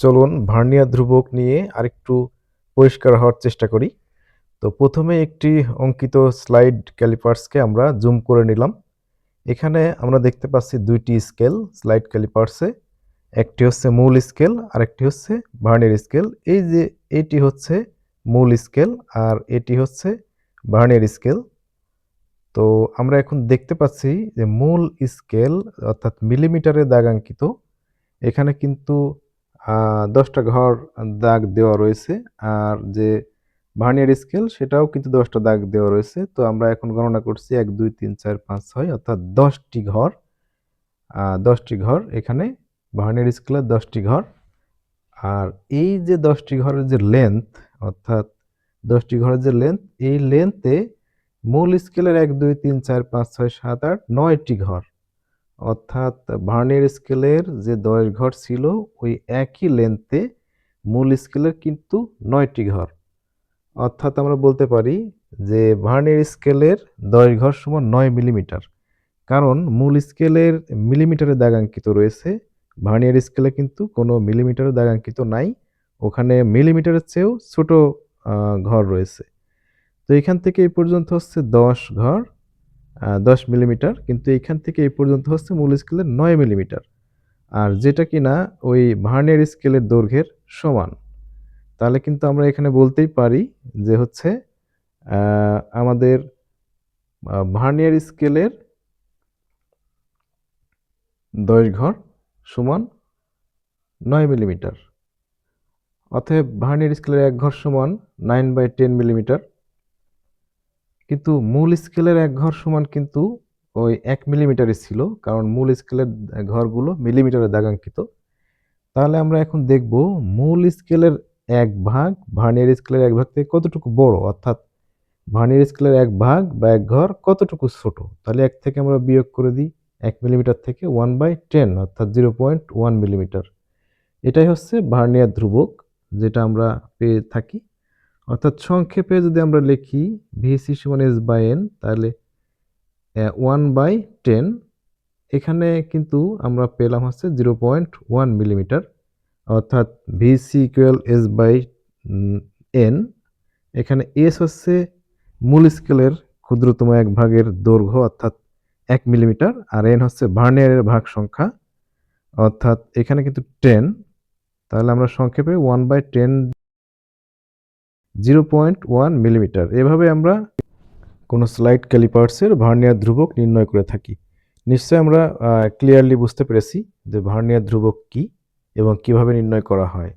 চলুন ভার্নিয়ার ধ্রুবক নিয়ে আরেকটু পরিষ্কার হওয়ার চেষ্টা করি। তো প্রথমে একটি অঙ্কিত স্লাইড ক্যালিপার্সকে আমরা জুম করে নিলাম। এখানে আমরা দেখতে পাচ্ছি দুইটি স্কেল স্লাইড ক্যালিপার্সে। একটি হচ্ছে মূল স্কেল আর একটি হচ্ছে ভার্নিয়ার স্কেল। এই যে এটি হচ্ছে মূল স্কেল আর এটি হচ্ছে ভার্নিয়ার স্কেল। তো আমরা এখন দেখতে পাচ্ছি যে মূল স্কেল অর্থাৎ মিলিমিটারে দাগাঙ্কিত। এখানে কিন্তু দশটা ঘর দাগ দেওয়া রয়েছে। আর যে ভার্নিয়ার স্কেল, সেটাও কিন্তু দশটা দাগ দেওয়া রয়েছে। তো আমরা এখন গণনা করছি এক, দুই, তিন, চার, পাঁচ, ছয়, অর্থাৎ দশটি ঘর। দশটি ঘর, এখানে ভার্নিয়ার স্কেলের দশটি ঘর। আর এই যে দশটি ঘরের যে লেন্থ অর্থাৎ দশটি ঘরের যে লেন্থ এই লেন্থে মূল স্কেলের এক, দুই, তিন, চার, পাঁচ, ছয়, সাত, আট, নয়টি ঘর। অর্থাৎ ভার্নিয়ার স্কেলের যে দশ ঘর ছিল, ওই একই লেন্থে মূল স্কেলের কিন্তু নয়টি ঘর। অর্থাৎ আমরা বলতে পারি যে ভার্নিয়ার স্কেলের দশ ঘর সমান নয় মিলিমিটার কারণ মূল স্কেলের মিলিমিটারে দাগাঙ্কিত রয়েছে ভার্নিয়ার স্কেলে কিন্তু কোনো মিলিমিটারে দাগাঙ্কিত নাই, ওখানে মিলিমিটারের চেয়েও ছোট ঘর রয়েছে। তো এখান থেকে এই পর্যন্ত হচ্ছে দশ ঘর। দশ মিলিমিটার, কিন্তু এখান থেকে এই পর্যন্ত হচ্ছে মূল স্কেলের নয় মিলিমিটার। আর যেটা কিনা ওই ভার্নিয়ার স্কেলের দৈর্ঘ্যের সমান। তাহলে কিন্তু আমরা এখানে বলতেই পারি যে হচ্ছে আমাদের ভার্নিয়ার স্কেলের দশ ঘর সমান নয় মিলিমিটার। অতএব ভার্নিয়ার স্কেলের এক ঘর সমান নাইন বাই টেন মিলিমিটার। কিন্তু মূল স্কেলের এক ঘর সমান কিন্তু ওই এক মিলিমিটারই ছিল, কারণ মূল স্কেলের ঘরগুলো মিলিমিটারে দাগাঙ্কিত। তাহলে আমরা এখন দেখব মূল স্কেলের এক ভাগ, ভার্নিয়ার স্কেলের এক ভাগ থেকে কতটুকু বড়? অর্থাৎ ভার্নিয়ার স্কেলের এক ভাগ বা এক ঘর কতটুকু ছোট? তাহলে এক থেকে আমরা বিয়োগ করে দিই এক মিলিমিটার থেকে ওয়ান বাই টেন অর্থাৎ জিরো পয়েন্ট ওয়ান মিলিমিটার এটাই হচ্ছে ভার্নিয়ার ধ্রুবক, যেটা আমরা পেয়ে থাকি। অর্থাৎ সংক্ষেপে যদি আমরা লিখি ভিসি সমান এস বাই এন তাহলে ওয়ান বাই টেন এখানে কিন্তু আমরা পেলাম হচ্ছে জিরো পয়েন্ট ওয়ান মিলিমিটার অর্থাৎ VC equal S by N এখানে এস হচ্ছে মূল স্কেলের ক্ষুদ্রতম এক ভাগের দৈর্ঘ্য, অর্থাৎ এক মিলিমিটার আর এন হচ্ছে ভার্নিয়ারের ভাগ সংখ্যা, অর্থাৎ এখানে কিন্তু টেন তাহলে আমরা সংক্ষেপে one by ten zero point one millimetre. এভাবে আমরা কোনো স্লাইড ক্যালিপার্সের ভার্নিয়ার ধ্রুবক নির্ণয় করে থাকি। নিশ্চয়ই আমরা ক্লিয়ারলি বুঝতে পেরেছি যে ভার্নিয়ার ধ্রুবক কী এবং কীভাবে নির্ণয় করা হয়।